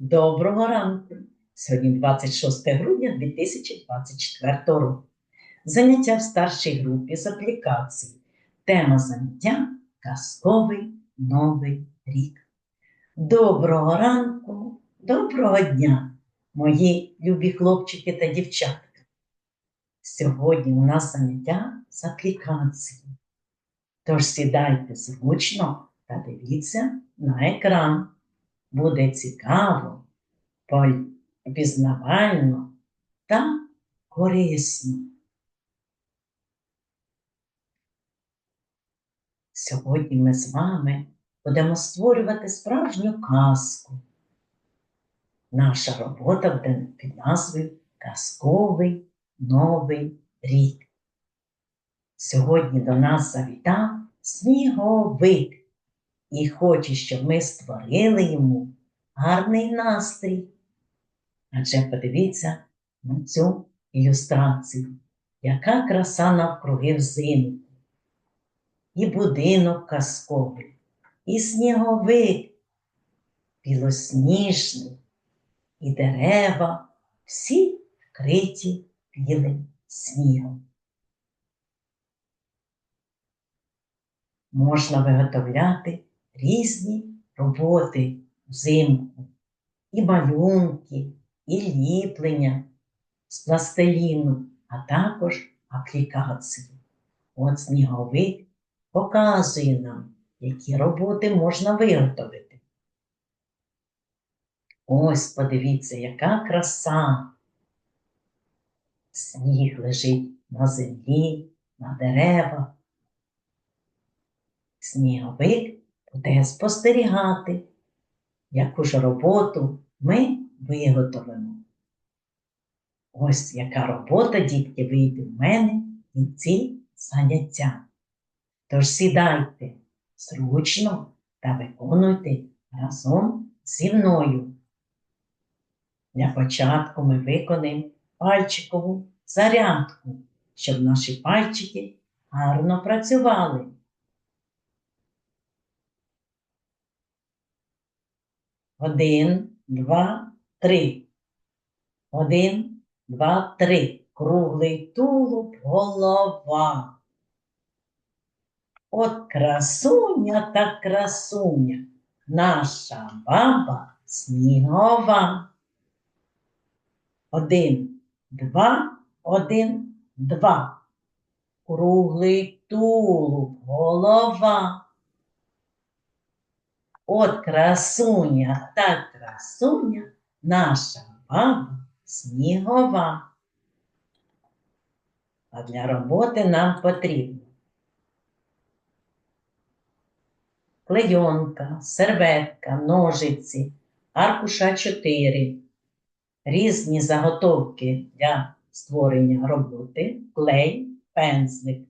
Доброго ранку! Сьогодні 26 грудня 2024 року. Заняття в старшій групі з аплікації. Тема заняття Казковий Новий рік. Доброго ранку, доброго дня, мої любі хлопчики та дівчатка. Сьогодні у нас заняття з аплікації. Тож сідайте зручно та дивіться на екран. Буде цікаво, пізнавально та корисно. Сьогодні ми з вами будемо створювати справжню казку. Наша робота буде під назвою Казковий Новий рік. Сьогодні до нас завітав сніговик і хоче, щоб ми створили йому гарний настрій. Адже подивіться на цю ілюстрацію, яка краса навкруги взимку. І будинок казковий, і сніговик, білосніжний, і дерева, всі вкриті білим снігом. Можна виготовляти різні роботи взимку, і малюнки, і ліплення з пластиліну, а також аплікації. От сніговик показує нам, які роботи можна виготовити. Ось подивіться, яка краса. Сніг лежить на землі, на деревах. Сніговик буде спостерігати, яку ж роботу ми виготовимо. Ось яка робота, дітки, вийде в мене і ці заняття. Тож сідайте зручно та виконуйте разом зі мною. Для початку ми виконаємо пальчикову зарядку, щоб наші пальчики гарно працювали. Один, два, три. Один, два, три. Круглий тулуб, голова. От красуня та красуня, наша баба снігова. Один, два, один, два. Круглий тулуб, голова. От красуня та красуня наша баба снігова. А для роботи нам потрібно клейонка, серветка, ножиці, аркуша 4, різні заготовки для створення роботи, клей, пензлик.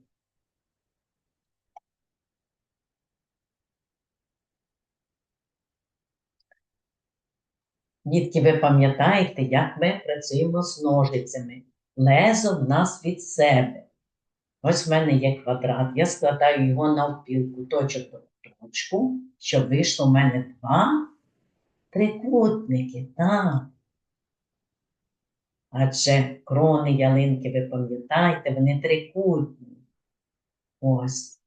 Дітки, ви пам'ятаєте, як ми працюємо з ножицями. Лезо в нас від себе. Ось в мене є квадрат, я складаю його навпіл куточок до куточку, щоб вийшло в мене два трикутники. Так. Адже крони ялинки, ви пам'ятаєте, вони трикутні. Ось.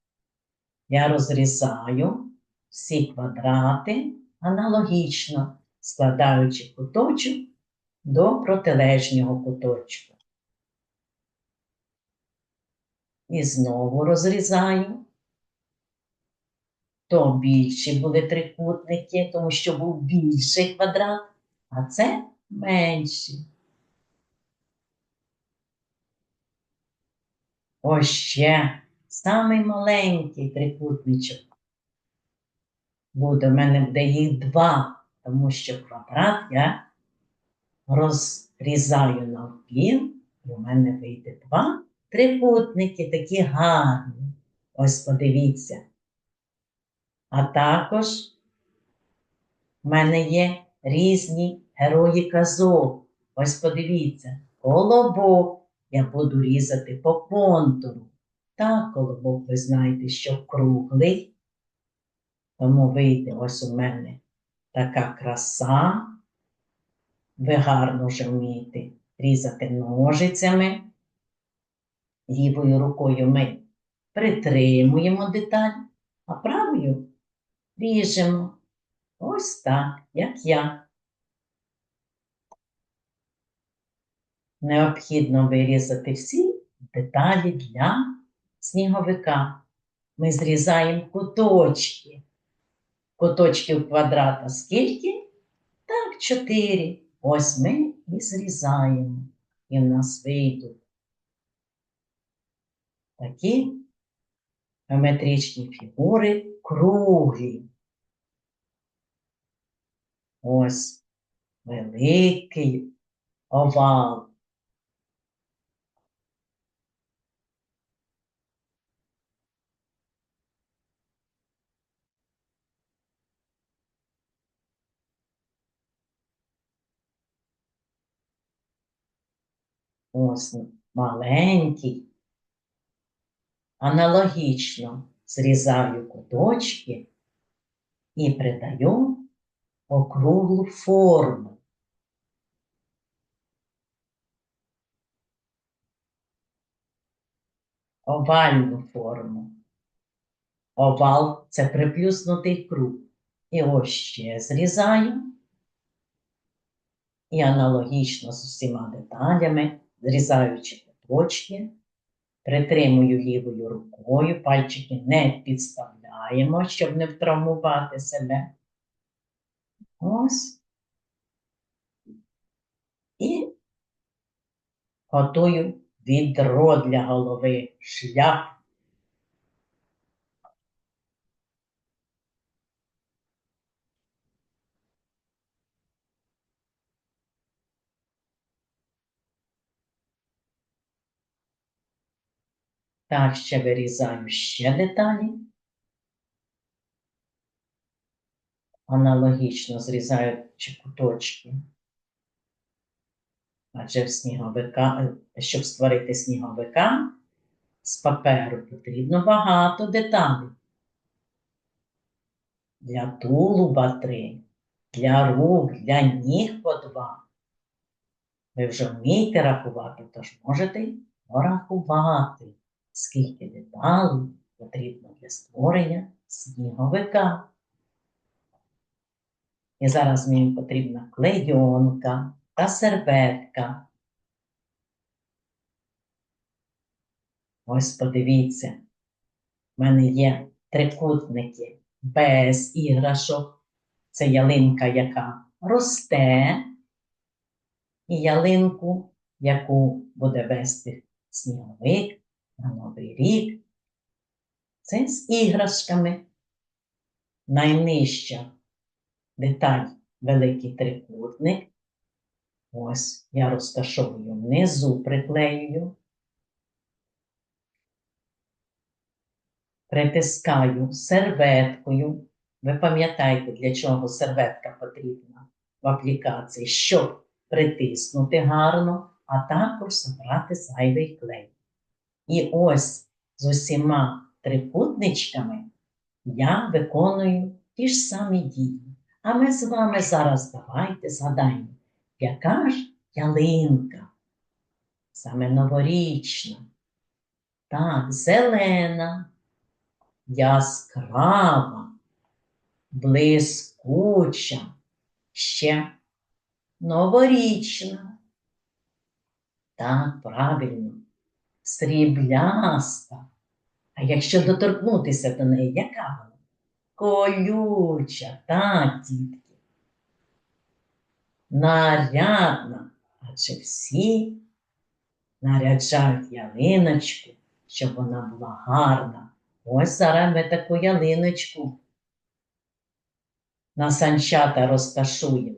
Я розрізаю всі квадрати аналогічно складаючи куточок до протилежнього куточку. І знову розрізаю. То більші були трикутники, тому що був більший квадрат, а це менший. Ось ще самий маленький трикутничок. Буде в мене буде їх два тому що квадрат я розрізаю навпіл, і у мене вийде два трикутники такі гарні. Ось подивіться. А також в мене є різні герої казок. Ось подивіться, колобок я буду різати по контуру. Так, колобок, ви знаєте, що круглий, тому вийде ось у мене така краса, ви гарно вже вмієте різати ножицями. Лівою рукою ми притримуємо деталь, а правою ріжемо. Ось так, як я. Необхідно вирізати всі деталі для сніговика. Ми зрізаємо куточки. Куточків квадрата скільки? Так, чотири. Ось ми і зрізаємо. І в нас вийдуть такі геометричні фігури круглі. Ось великий овал. Ось маленький. Аналогічно зрізаю куточки і придаю округлу форму. Овальну форму. Овал це приплюснутий круг. І ось ще зрізаю. І аналогічно з усіма деталями, зрізаючи куточки, притримую лівою рукою, пальчики не підставляємо, щоб не втравмувати себе. Ось. І готую відро для голови, шляп. Так, ще вирізаю ще деталі. Аналогічно зрізаю куточки. Адже в сніговика, щоб створити сніговика, з паперу потрібно багато деталей. Для тулуба три, для рук, для ніг по два. Ви вже вмієте рахувати, тож можете порахувати, скільки деталей потрібно для створення сніговика. І зараз мені потрібна клейонка та серветка. Ось подивіться, в мене є трикутники без іграшок. Це ялинка, яка росте, і ялинку, яку буде вести сніговик на Новий рік. Це з іграшками. Найнижча деталь великий трикутник. Ось я розташовую внизу, приклеюю, притискаю серветкою. Ви пам'ятаєте, для чого серветка потрібна в аплікації, щоб притиснути гарно, а також забрати зайвий клей. І ось з усіма трикутничками я виконую ті ж самі дії. А ми з вами зараз давайте згадаємо, яка ж ялинка? Саме новорічна. Так, зелена, яскрава, блискуча, ще новорічна. Так, правильно, срібляста. А якщо доторкнутися до неї, яка вона? Колюча, так, дітки. Нарядна, адже всі наряджають ялиночку, щоб вона була гарна. Ось зараз ми таку ялиночку на санчата розташуємо.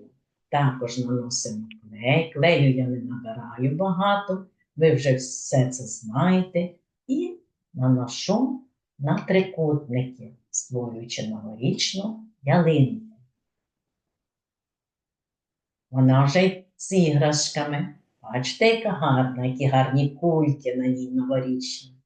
Також наносимо клей. Клею я не набираю багато, ви вже все це знаєте. І наношу на трикутники, створюючи новорічну ялинку. Вона вже з іграшками. Бачите, яка гарна, які гарні кульки на ній новорічні.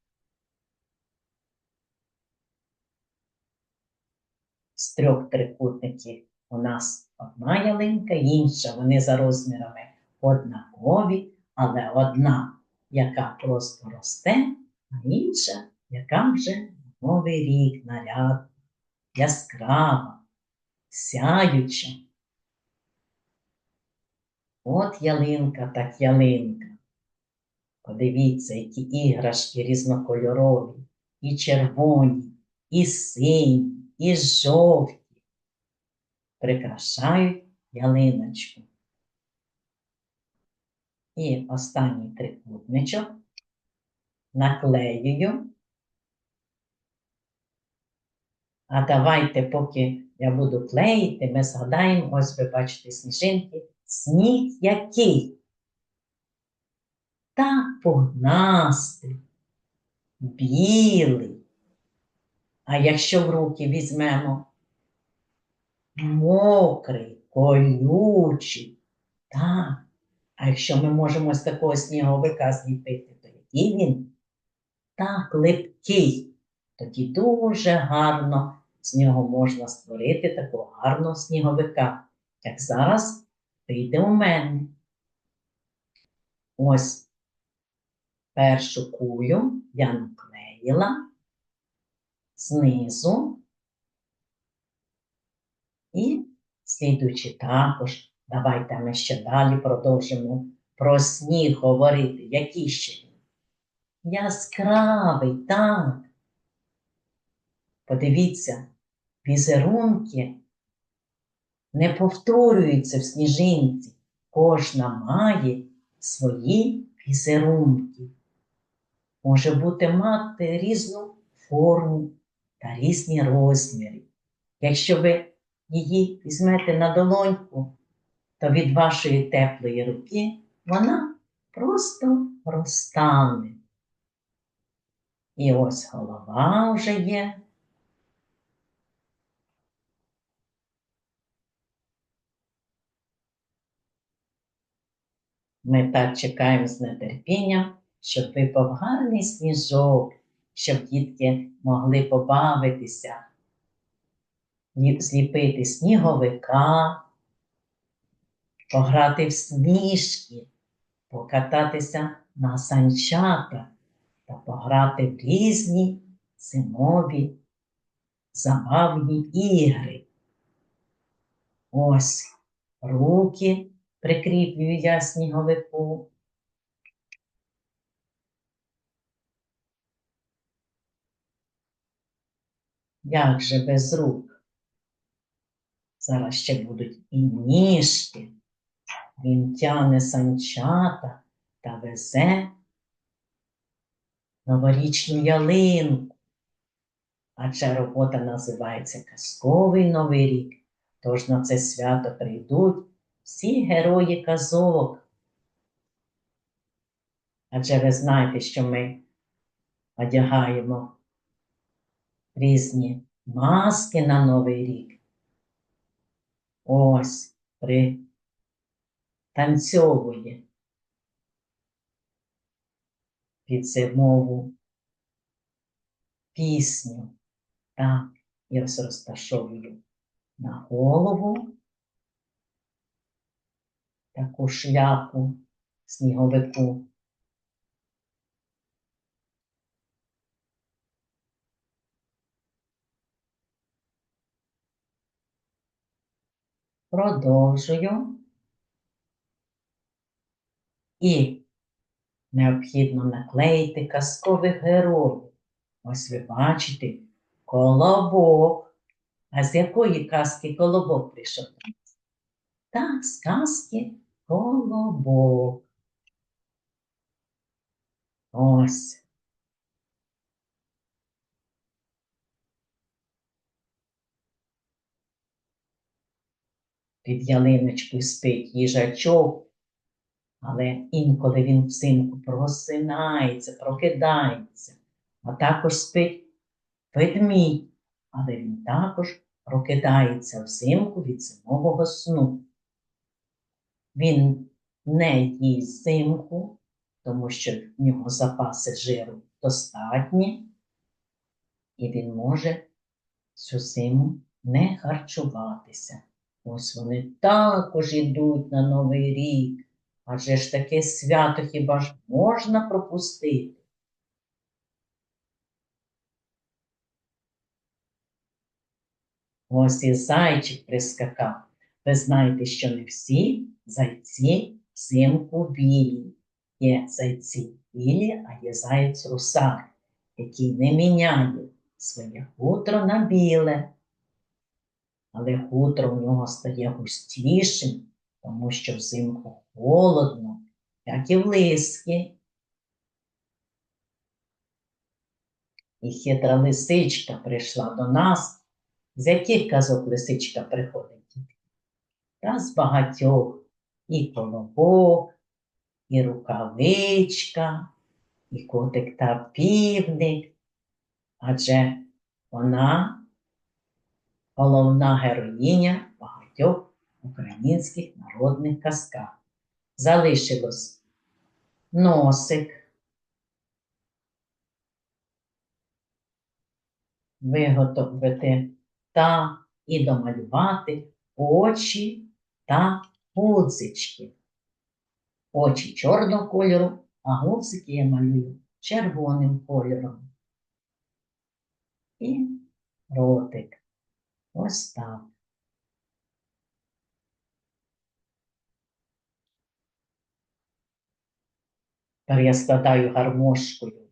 З трьох трикутників у нас одна ялинка, інша. Вони за розмірами однакові, але одна, яка просто росте, а інша, яка вже новий рік наряд, яскрава, сяюча. От ялинка, так ялинка. Подивіться, які іграшки різнокольорові, і червоні, і сині, і жовті. Прикрашають ялиночку. І останній трикутничок наклеюю. А давайте, поки я буду клеїти, ми згадаємо, ось ви бачите сніжинки, сніг який? Так погнастий, білий. А якщо в руки візьмемо мокрий, колючий, так. А якщо ми можемо з такого сніговика зліпити, то який він? Так, липкий. Тоді дуже гарно з нього можна створити такого гарного сніговика, як зараз вийде у мене. Ось першу кулю я наклеїла знизу і слідуючи також, давайте ми ще далі продовжимо про сніг говорити. Який ще він? Яскравий, так. Подивіться, візерунки не повторюються в сніжинці. Кожна має свої візерунки. Може бути мати різну форму та різні розміри. Якщо ви її візьмете на долоньку, то від вашої теплої руки вона просто розтане. І ось голова вже є. Ми так чекаємо з нетерпінням, щоб випав гарний сніжок, щоб дітки могли побавитися, зліпити сніговика, пограти в сніжки, покататися на санчатах та пограти в різні зимові забавні ігри. Ось руки прикріплюю я сніговику. Як же без рук? Зараз ще будуть і ніжки. Він тяне санчата та везе новорічну ялинку. А ця робота називається Казковий Новий рік. Тож на це свято прийдуть всі герої казок. Адже ви знаєте, що ми одягаємо різні маски на Новий рік. Ось при танцьовує під зимову пісню. Так, і ось розташовую на голову таку шляпу сніговику. Продовжую. І необхідно наклеїти казкових героїв. Ось ви бачите колобок. А з якої казки колобок прийшов? Так, з казки колобок. Ось. Під ялиночкою спить їжачок, але інколи він взимку просинається, прокидається, а також спить ведмідь, але він також прокидається взимку від зимового сну. Він не їсть взимку, тому що в нього запаси жиру достатні, і він може всю зиму не харчуватися. Ось вони також ідуть на Новий рік. Адже ж таке свято хіба ж можна пропустити? Ось і зайчик прискакав. Ви знаєте, що не всі зайці взимку білі. Є зайці білі, а є заєць русак, який не міняє своє хутро на біле. Але хутро в нього стає густішим, тому що взимку холодно, як і в лиски. І хитра лисичка прийшла до нас. З яких казок лисичка приходить? Та з багатьох і колобок, і рукавичка, і котик та півник. Адже вона головна героїня багатьох українських народних казках. Залишилось носик, виготовити та і домалювати очі та гудзички. Очі чорного кольору, а гудзики я малюю червоним кольором. І ротик. Ось так. Тепер я складаю гармошкою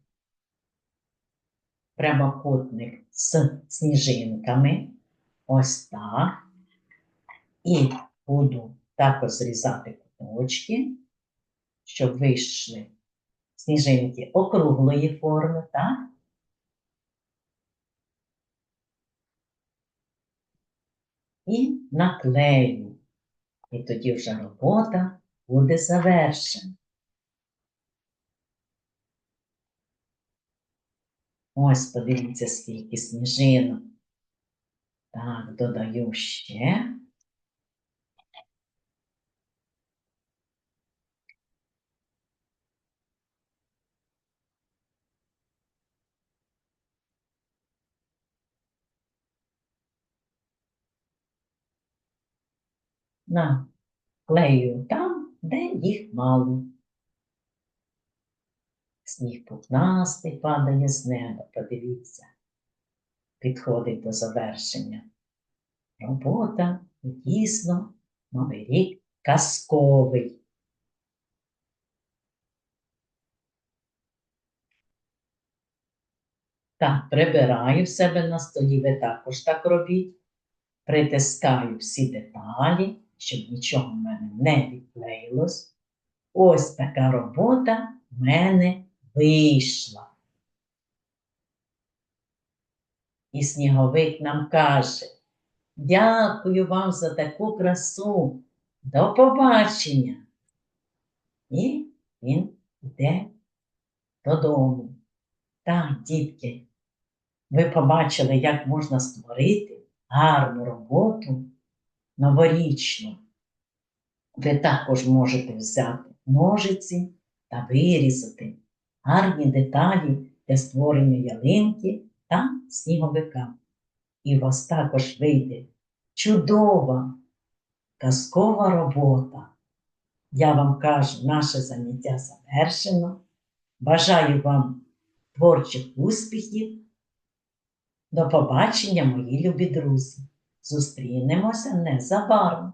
прямокутник з сніжинками. Ось так. І буду також зрізати куточки, щоб вийшли сніжинки округлої форми, так? І наклею. І тоді вже робота буде завершена. Ось подивіться, скільки сніжинок. Так, додаю ще. Наклею там, де їх мало. Сніг пухнастий падає з неба, подивіться, підходить до завершення. Робота дійсно новий рік казковий. Так, прибираю в себе на столі, ви також так робіть. Притискаю всі деталі, щоб нічого в мене не відклеїлось. Ось така робота в мене вийшла. І сніговик нам каже, дякую вам за таку красу. До побачення. І він йде додому. Так, дітки, ви побачили, як можна створити гарну роботу новорічну. Ви також можете взяти ножиці та вирізати гарні деталі для створення ялинки та сніговика. І у вас також вийде чудова казкова робота. Я вам кажу, наше заняття завершено. Бажаю вам творчих успіхів. До побачення, мої любі друзі! Зустрінемося незабаром!